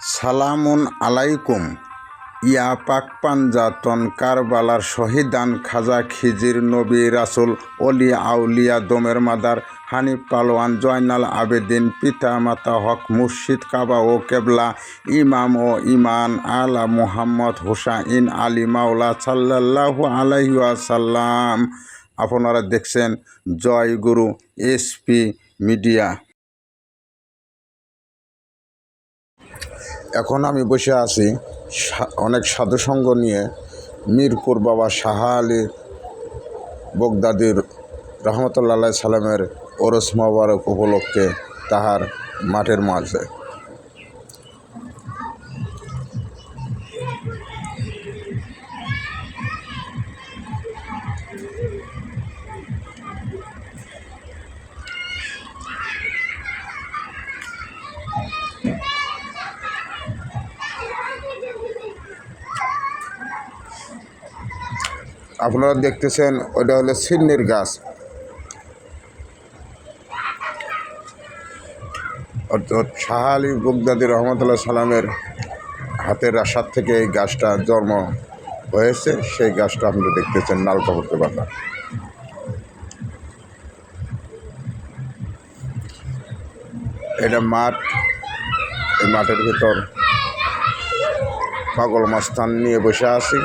সালামুন আলাইকুম। ইয়া পাক পাঞ্জাতন কারবালার শহীদান খাজা খিজির নবী রাসুল অলি আউলিয়া দমের মাদার হানিফ পালোয়ান জয়নাল আবেদিন পিতা মাতা হক মুর্শিদ কাবা ও কেবলা ইমাম ও ইমান আলা মুহাম্মদ হুসাইন আলী মাওলা সাল্লাল্লাহু আলাইহি ওয়াসাল্লাম। আপনারা দেখছেন জয় গুরু এসপি মিডিয়া। এখন আমি বসে আছি অনেক সাধুসঙ্গ নিয়ে মিরপুর বাবা শাহা আলী বগদাদির রহমতুল্লাহ সালামের ওরস মোবারক উপলক্ষে তাহার মাঠের মাঝে। আপনারা দেখতেছেন ওটা হলো সিন্নির গাছ। অর্থাৎ শাহ আলী বগদাদি রহমতুল্লাহ সালামের হাতের আশার থেকে এই গাছটা জন্ম হয়েছে। সেই গাছটা আপনারা দেখতেছেন নালকা করতে পাতা এটা মাঠ। এই মাঠের ভিতর পাগল মাস্তান নিয়ে বসে আছি।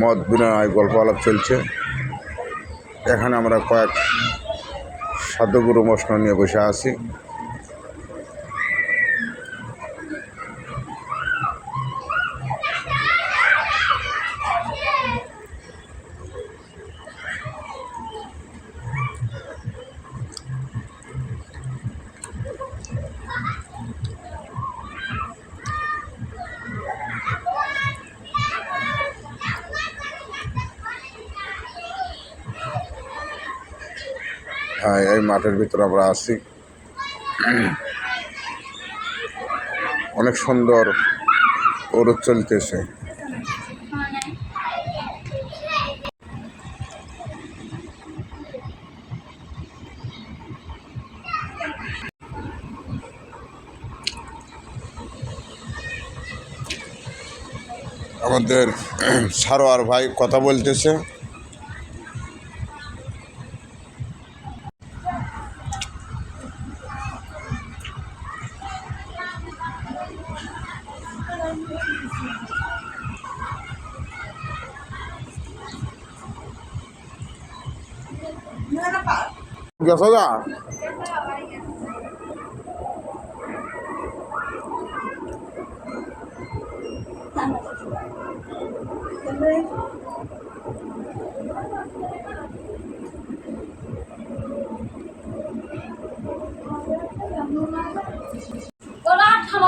মদ বিনয় গল্প আলাপ চলছে। এখানে আমরা কয়েক সাধুগুরু মশন নিয়ে বসে আছি। হ্যাঁ এই মাঠের ভিতরে আমরা আছি। অনেক সুন্দর ওরদ চলতেছে। আমাদের সারোয়ার ভাই কথা বলতেছে। গেছো গা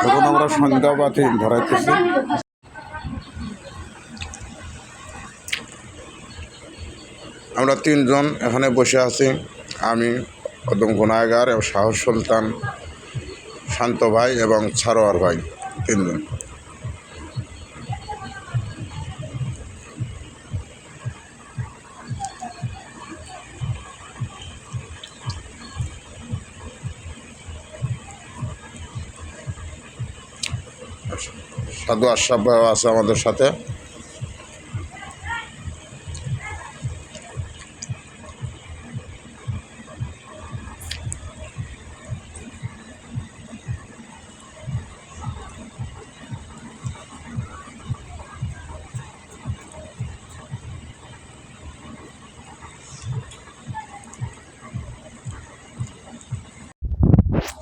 এখন আমরা সন্ধ্যাবাতি ধরাইতেছি। আমরা তিনজন এখানে বসে আছি। আমি কদম গুনায়গার এবং সাহস সুলতান শান্ত ভাই এবং ছারোয়ার ভাই তিনজন। সাধু আশরাফ আছে আমাদের সাথে।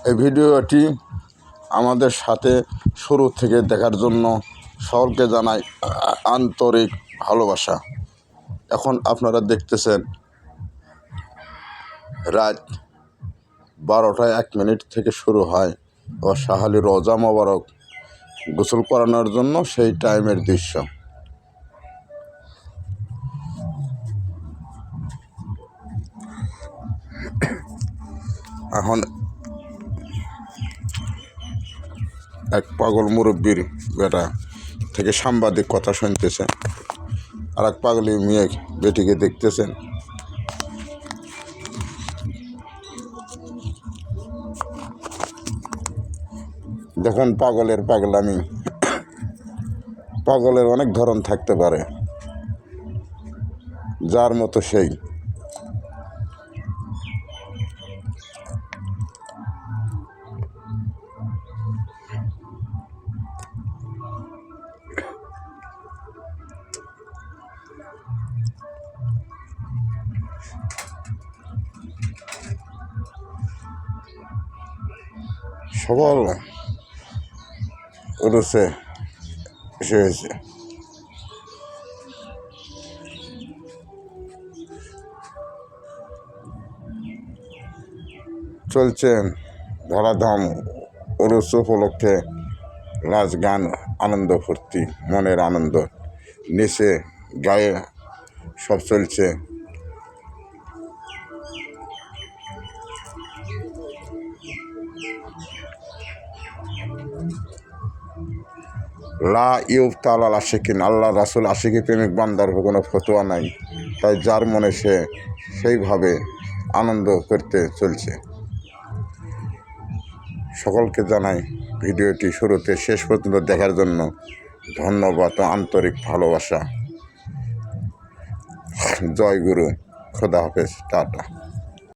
এই ভিডিওটি আমাদের সাথে শুরু থেকে দেখার জন্য সকলকে জানাই আন্তরিক ভালোবাসা। এখন আপনারা দেখতেছেন রাত বারোটায় এক মিনিট থেকে শুরু হয় ও শাহালি রোজা মোবারক গোসল করানোর জন্য সেই টাইমের দৃশ্য। এখন এক পাগল মুরব্বীর বেটা থেকে সাংবাদিক কথা শুনতেছেন আর এক পাগলি মেয়ে বেটিকে দেখতেছেন। দেখুন, পাগলের পাগলামি। পাগলের অনেক ধরন থাকতে পারে। যার মতো সেই। সকল উড়েছে এসে হয়েছে চলছে ধরাধাম উরুস উপলক্ষে নাচ গান, আনন্দ, ফুর্তি, মনের আনন্দ, নিচে, গায়ে সব চলছে। লা ইউব তালাল আশিকিন আল্লাহ রাসুল আশিকি প্রেমিক বান্দার কোনো ফতোয়া নাই। তাই যার মনে সে সেইভাবে আনন্দ করতে চলছে। সকলকে জানাই ভিডিওটি শুরুতে শেষ পর্যন্ত দেখার জন্য ধন্যবাদ ও আন্তরিক ভালোবাসা। জয় গুরু, খোদা হাফেজ, টাটা।